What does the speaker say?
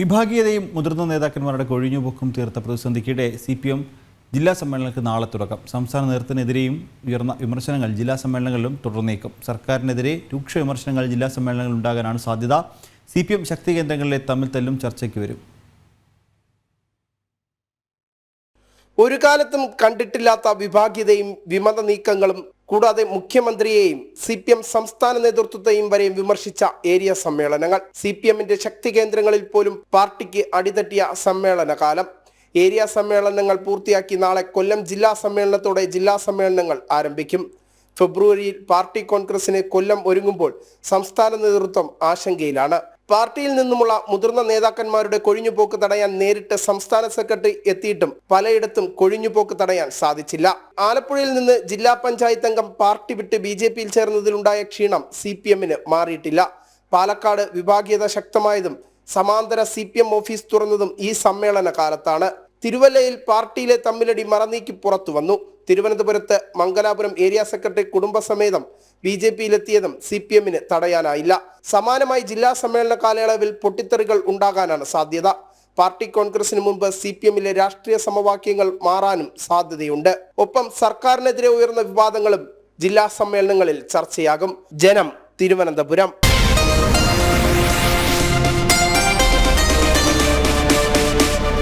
വിഭാഗീയതയും മുതിർന്ന നേതാക്കന്മാരുടെ കൊഴിഞ്ഞുപോക്കും തീർത്ത പ്രതിസന്ധിക്കിടെ സി പി എം ജില്ലാ സമ്മേളനങ്ങൾക്ക് നാളെ തുടക്കം. സംസ്ഥാന നേതൃത്വത്തിനെതിരെയും ഉയർന്ന വിമർശനങ്ങൾ ജില്ലാ സമ്മേളനങ്ങളിലും തുടർന്നേക്കും. സർക്കാരിനെതിരെ രൂക്ഷ വിമർശനങ്ങൾ ജില്ലാ സമ്മേളനങ്ങളിൽ ഉണ്ടാകാനാണ് സാധ്യത. സി പി എം ശക്തി കേന്ദ്രങ്ങളിലെ തമ്മിൽ തല്ലും ചർച്ചയ്ക്ക് വരും. ഒരു കാലത്തും കണ്ടിട്ടില്ലാത്ത വിഭാഗീയതയും വിമത നീക്കങ്ങളും കൂടാതെ മുഖ്യമന്ത്രിയെയും സി പി എം സംസ്ഥാന നേതൃത്വത്തെയും വരെ വിമർശിച്ച ഏരിയ സമ്മേളനങ്ങൾ. സി പി എമ്മിന്റെ ശക്തി കേന്ദ്രങ്ങളിൽ പോലും പാർട്ടിക്ക് അടിതട്ടിയ സമ്മേളന കാലം ഏരിയ സമ്മേളനങ്ങൾ പൂർത്തിയാക്കി നാളെ കൊല്ലം ജില്ലാ സമ്മേളനത്തോടെ ജില്ലാ സമ്മേളനങ്ങൾ ആരംഭിക്കും. ഫെബ്രുവരിയിൽ പാർട്ടി കോൺഗ്രസിന് കൊല്ലം ഒരുങ്ങുമ്പോൾ സംസ്ഥാന നേതൃത്വം ആശങ്കയിലാണ്. പാർട്ടിയിൽ നിന്നുമുള്ള മുതിർന്ന നേതാക്കന്മാരുടെ കൊഴിഞ്ഞുപോക്ക് തടയാൻ നേരിട്ട് സംസ്ഥാന സെക്രട്ടറി എത്തിയിട്ടും പലയിടത്തും കൊഴിഞ്ഞുപോക്ക് തടയാൻ സാധിച്ചില്ല. ആലപ്പുഴയിൽ നിന്ന് ജില്ലാ പഞ്ചായത്ത് അംഗം പാർട്ടി വിട്ട് ബി ജെ പിയിൽ ചേർന്നതിലുണ്ടായ ക്ഷീണം സി പി എമ്മിന് മാറിയിട്ടില്ല. പാലക്കാട് വിഭാഗീയത ശക്തമായതും സമാന്തര സി പി എം ഓഫീസ് തുറന്നതും ഈ സമ്മേളന കാലത്താണ് തിരുവല്ലയിൽ പാർട്ടിയിലെ തമ്മിലടി മറനീക്കി പുറത്തു വന്നു. തിരുവനന്തപുരത്ത് മംഗലാപുരം ഏരിയ സെക്രട്ടറി കുടുംബസമേതം ബി ജെ പിയിലെത്തിയതും സി പി എമ്മിന് തടയാനായില്ല. സമാനമായി ജില്ലാ സമ്മേളന കാലയളവിൽ പൊട്ടിത്തെറികൾ ഉണ്ടാകാനാണ് സാധ്യത. പാർട്ടി കോൺഗ്രസിന് മുമ്പ് സി പി എമ്മിലെ രാഷ്ട്രീയ സമവാക്യങ്ങൾ മാറാനും സാധ്യതയുണ്ട്. ഒപ്പം സർക്കാരിനെതിരെ ഉയർന്ന വിവാദങ്ങളും ജില്ലാ സമ്മേളനങ്ങളിൽ ചർച്ചയാകും. ജനം തിരുവനന്തപുരം.